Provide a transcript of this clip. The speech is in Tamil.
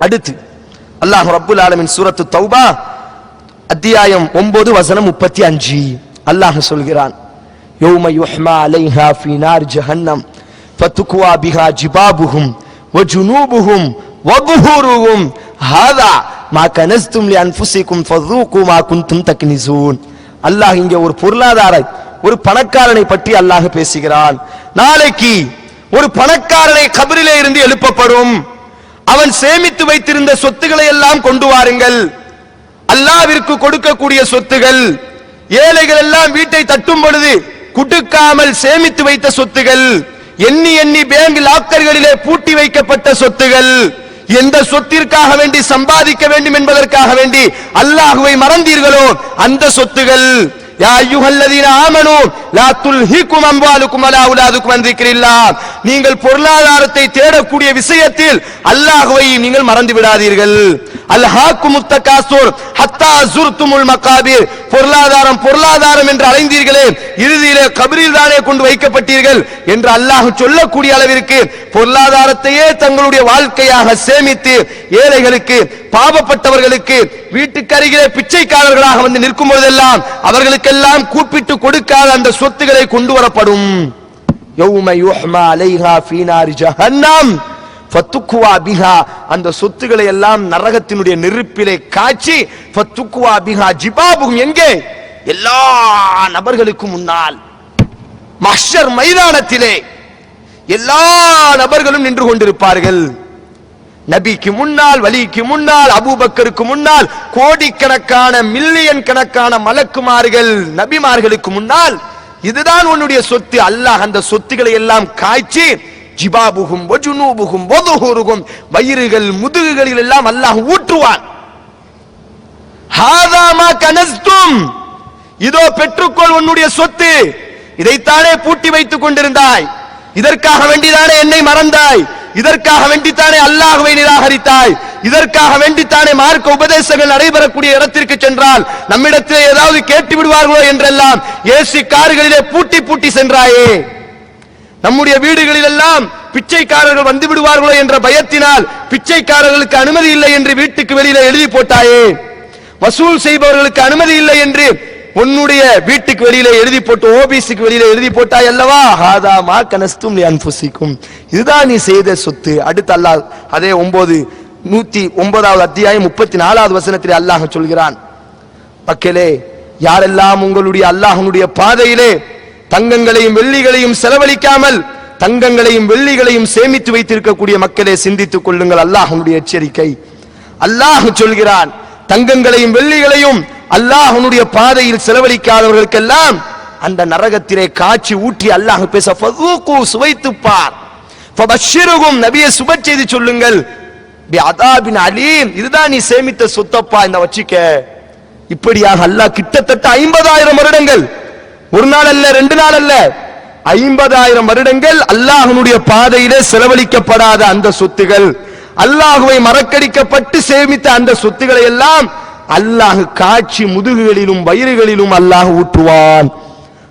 அடுத்து அல்லாஹ் ரப்புல் ஆலமின் சூரத்து தௌபா அத்தியாயம் ஒன்பது வசனம் முப்பத்தி அஞ்சு. அல்லாஹ் சொல்கிறான் யௌம யுஹ்மா அலைஹா ஃபீ நார் ஜஹன்னம் ஃபத்துக்வா பிஹா ஜிபாபுஹும் வஜுனூபுஹும் வதுஹூருஹும் ஹாதா மா கனஸ்தும் லி அன்ஃபுசிக்கும் ஃபذூகு மா குன்தும் தக்னிசூன். அல்லாஹ் இங்கே ஒரு பொருளாதார ஒரு பணக்காரனை பற்றி அல்லாஹ் பேசுகிறான். நாளைக்கு ஒரு பணக்காரனை கபரிலே இருந்து எழுப்பப்படும். அவன் சேமித்து வைத்திருந்த சொத்துக்களை எல்லாம் கொண்டு வாருங்கள். அல்லாவிற்கு கொடுக்கக்கூடிய சொத்துகள் ஏழைகள் எல்லாம் வீட்டை தட்டும் பொழுது குடுக்காமல் சேமித்து வைத்த சொத்துகள் எண்ணி எண்ணி பேங்க் லாக்கர்களிலே பூட்டி வைக்கப்பட்ட சொத்துகள் எந்த சொத்திற்காக வேண்டி சம்பாதிக்க வேண்டும் என்பதற்காக வேண்டி அல்லாஹுவை மறந்தீர்களோ அந்த சொத்துகள். யா ஐயுஹல்லதீன ஆமனு லா துல்ஹிக்கும் அம்வாலுக்கும் வலா உலாதுக்கும் அன் நீங்கள் பொருளாதாரத்தை தேடக்கூடிய விஷயத்தில் அல்லாஹுவை நீங்கள் மறந்து விடாதீர்கள். அல்ஹாக்கு முத்த காசூர் ஹத்தா அசுர்த்துமுல் மக்காபீர் பொருளாதாரம் பொருளாதாரம் என்று அலைந்தீர்களே இறுதியிலே கபிரில் தானே கொண்டு வைக்கப்பட்டீர்கள் என்று அல்லாஹ் சொல்லக்கூடிய அளவிற்கு பொருளாதாரத்தையே தங்களுடைய வாழ்க்கையாக சேமித்து ஏழைகளுக்கு பாவப்பட்டவர்களுக்கு வீட்டுக்கு அருகிலே பிச்சைக்காரர்களாக வந்து நிற்கும் பொழுதெல்லாம் அவர்களுக்கெல்லாம் கூப்பிட்டு கொடுக்காத அந்த சொத்துக்களை கொண்டு வரப்படும். யௌம யுஹ்மா அலைஹா ஃபீ ஜஹன்னம். ஃபத்துக்குவா பிஹா. அந்த சொத்துக்களை எல்லாம் நரகத்தினுடைய நெருப்பிலே காய்ச்சி ஃபத்துக்குவா பிஹா ஜிபாபுகும் எங்கே? எல்லா நபர்களுக்கும் முன்னால். மஹ்ஷர் மைதானத்திலே. எல்லா நபர்களும் நின்று கொண்டிருப்பார்கள். நபிக்கு முன்னால் வலிக்கு முன்னால் அபூபக்கருக்கு முன்னால் கோடிக்கணக்கான மில்லியன் கணக்கான மலக்குமார்கள் நபிமார்களுக்கு முன்னால் இதுதான் உன்னுடைய சொத்து. அல்லாஹ் அந்த சொத்துக்களை எல்லாம் காய்ச்சி ஜிபாபுகும் ஒஜுனூபுகும் வதுஹுருகும் வயிறுகள் முதுகுகளில் எல்லாம் அல்லாஹ் ஊற்றுவான். ஹாதாமா கனஸ்தும். இதோ பெற்றுக்கொள் உன்னுடைய சொத்து. இதைத்தானே பூட்டி வைத்துக் கொண்டிருந்தாய். இதற்காக வேண்டிதானே என்னை மறந்தாய். இதற்காக வேண்டித்தானே அல்லாஹுவை நிராகரித்தாய். இதற்காக வேண்டித்தானே மார்க்க உபதேசங்கள் நடைபெறக்கூடிய இடத்திற்கு சென்றால் நம்மிடத்தில் ஏதாவது கேட்டு விடுவார்களோ என்றெல்லாம் ஏசி கார்களிலே பூட்டி பூட்டி சென்றாயே. நம்முடைய வீடுகளில் எல்லாம் பிச்சைக்காரர்கள் வந்து விடுவார்களோ என்ற பயத்தினால் பிச்சைக்காரர்களுக்கு அனுமதி இல்லை என்று வீட்டுக்கு வெளியில எழுதி போட்டாயே. வசூல் செய்பவர்களுக்கு அனுமதி இல்லை என்று உன்னுடைய வீட்டுக்கு வெளியில எழுதி போட்டு ஓபிசிக்கு வெளியில எழுதி போட்டாய் அல்லவா? ஹாதா மா கனஸ்தும் லி இதுதான் நீ செய்த சொத்து. அடுத்து அல்லாஹ் அதே ஒன்பது நூத்தி ஒன்பதாவது அத்தியாயம் முப்பத்தி நாலாவது வசனத்தில் அல்லாஹ் சொல்கிறான். மக்களே யாரெல்லாம் உங்களுடைய அல்லாஹனுடைய பாதையிலே தங்கங்களையும் வெள்ளிகளையும் செலவழிக்காமல் தங்கங்களையும் வெள்ளிகளையும் சேமித்து வைத்திருக்கக்கூடிய மக்களே சிந்தித்துக் கொள்ளுங்கள் அல்லாஹனுடைய எச்சரிக்கை. அல்லாஹ் சொல்கிறான் தங்கங்களையும் வெள்ளிகளையும் அல்லாஹனுடைய பாதையில் செலவழிக்காதவர்களுக்கெல்லாம் அந்த நரகத்திலே காட்சி ஊற்றி அல்லாஹ் பேச சுவைத்துப்பார். சுவைத்து சுப செய்தி சொல்லுங்கள். அதாபின் அலீம். இதுதான் நீ சேமித்த சொத்தப்பா இந்த வச்சிக்க. இப்படியாக அல்லாஹ் கிட்டத்தட்ட ஐம்பதாயிரம் வருடங்கள். ஒரு நாள் அல்ல ரெண்டு நாள் அல்ல. ஐம்பதாயிரம் வருடங்கள் அல்லாஹனுடைய பாதையிலே செலவழிக்கப்படாத அந்த சொத்துகள். அல்லாஹுவை மறக்கடிக்கப்பட்டு சேமித்த அந்த சொத்துக்களை எல்லாம் அல்லாஹ் காட்சி முதுகுகளிலும் வயிறுகளிலும் அல்லாஹ் ஊற்றுவான்.